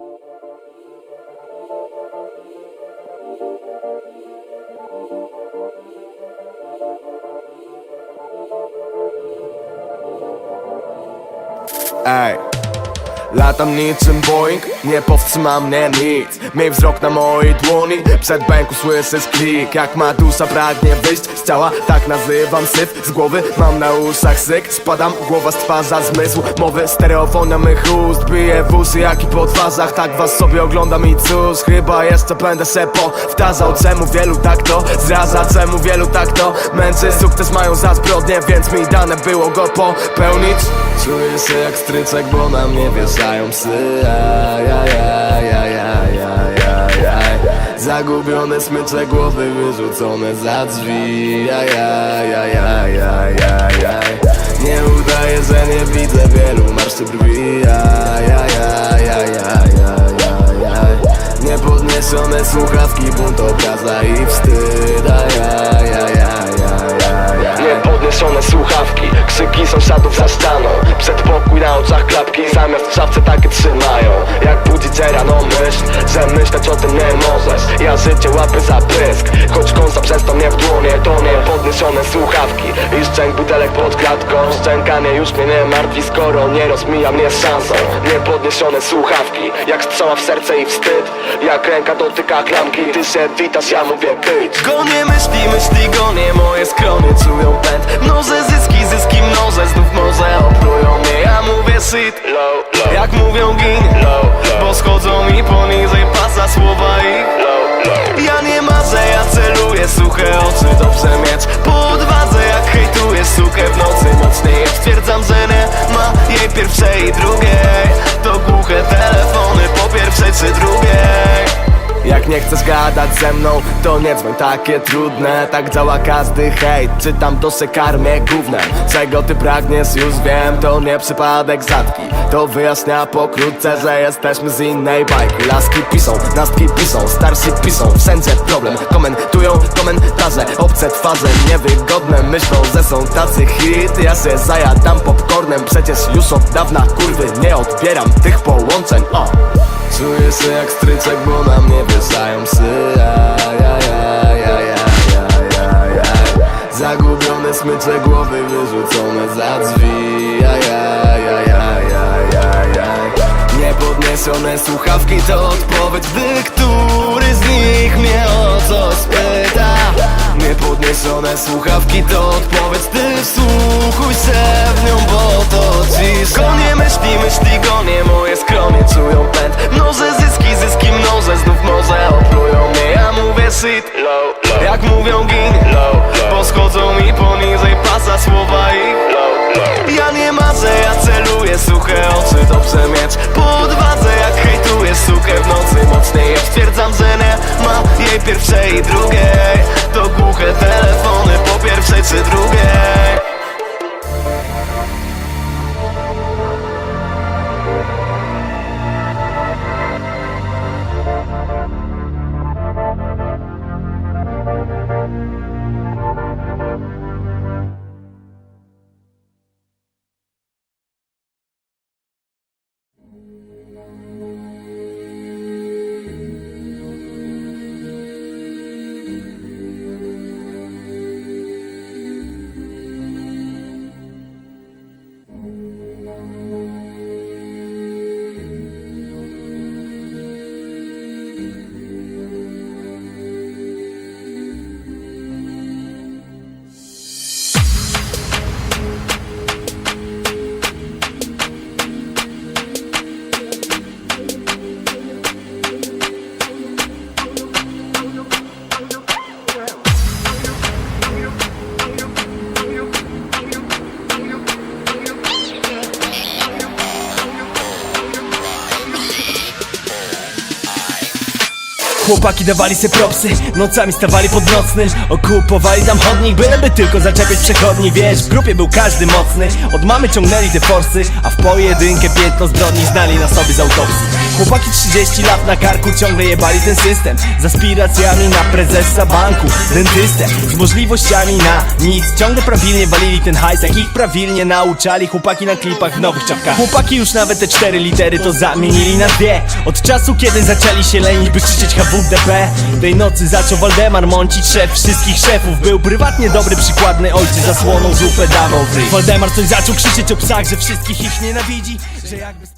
All right. Latam niczym Boeing, nie powstrzyma mnie nic. Miej wzrok na mojej dłoni, przed bęku słyszę skrik Jak ma dusza pragnie wyjść z ciała, tak nazywam syf. Z głowy mam na uszach syk, spadam, głowa stwarza zmysł. Mowy stereofonia mych ust, bije w uszy jak i po twarzach. Tak was sobie oglądam i cóż, chyba jeszcze będę se powtarzał. Czemu wielu tak to zraża, czemu wielu tak to męczy? Sukces mają za zbrodnie, więc mi dane było go popełnić. Czuję się jak stryczek, bo na mnie wieszają psy Aj, aj, aj, aj, aj, aj, aj, aj. Zagubione smycze głowy wyrzucone za drzwi aj, aj, aj, aj, aj, aj, aj. Nie udaję, że nie widzę wielu marszczy brwi aj, aj, aj, aj, aj, aj, aj, aj. Niepodniesione słuchawki, bunt obraza i wstyd aj, aj, aj, aj, Niepodniesione słuchawki, krzyki sąsiadów za ścianą Przed pokój na oczach klapki, zamiast w szafce takie trzymają. Jak budzić rano myśl, że myśleć o tym nie możesz. Ja życie łapy za pysk, choć kąsa przez to mnie w dłonie To niepodniesione słuchawki i szczęk butelek pod klatką. Szczękanie już mnie nie martwi, skoro nie rozmija mnie z szansą. Niepodniesione słuchawki, jak strzała w serce i wstyd. Jak ręka dotyka klamki, ty się witasz, ja mówię być Gonię myśli, myśli gonię, moje skrony. Czują pierwszej i drugiej. To głuche telefony po pierwszej czy drugiej jak nie chcesz gadać ze mną, to nie dzwoń takie trudne. Tak działa każdy hejt, czytam to se karmię gównem Czego ty pragniesz już wiem, to nie przypadek zatki To wyjaśnia pokrótce, że jesteśmy z innej bajki. Laski piszą, nastki piszą, starsi piszą. Wszędzie problem, komentują komentarze. Obce twarze, niewygodne myślą, że są tacy hit. Ja się zajadam popcornem, przecież już od dawna kurwy Nie odbieram tych połączeń, o! Czuję się jak stryczek, bo na mnie wieszają psy. Zagubione smycze głowy wyrzucone za drzwi. Niepodniesione słuchawki to odpowiedź, gdy który z nich mnie o coś pyta Niepodniesione słuchawki to odpowiedź, schodzą mi poniżej pasa słowa low. Ja nie marzę, ja celuję, suche oczy dobrze mieć Po odwadze jak hejtuję sukę w nocy mocniej Stwierdzam, że nie ma jej pierwszej i drugiej To głuche telefony po pierwszej czy drugiej Chłopaki dawali se propsy, nocami stawali pod nocnym Okupowali tam chodnik, byleby tylko zaczepiać przechodni. Wiesz, w grupie był każdy mocny. Od mamy ciągnęli te forsy A w pojedynkę piętno zbrodni znali na sobie z autopsji Chłopaki 30 lat na karku ciągle jebali ten system. Z aspiracjami na prezesa banku Dentystę. Z możliwościami na nic. Ciągle prawilnie walili ten hajs Jak ich prawilnie nauczali chłopaki na klipach w nowych czapkach. Chłopaki już nawet te cztery litery to zamienili na dwie. Od czasu kiedy zaczęli się lenić by krzyczeć HWDP Tej nocy zaczął Waldemar mącić szef wszystkich szefów. Był prywatnie dobry, przykładny ojciec zasłoną zupę dawał w Waldemar coś zaczął krzyczeć o psach, że wszystkich ich nienawidzi Że jakby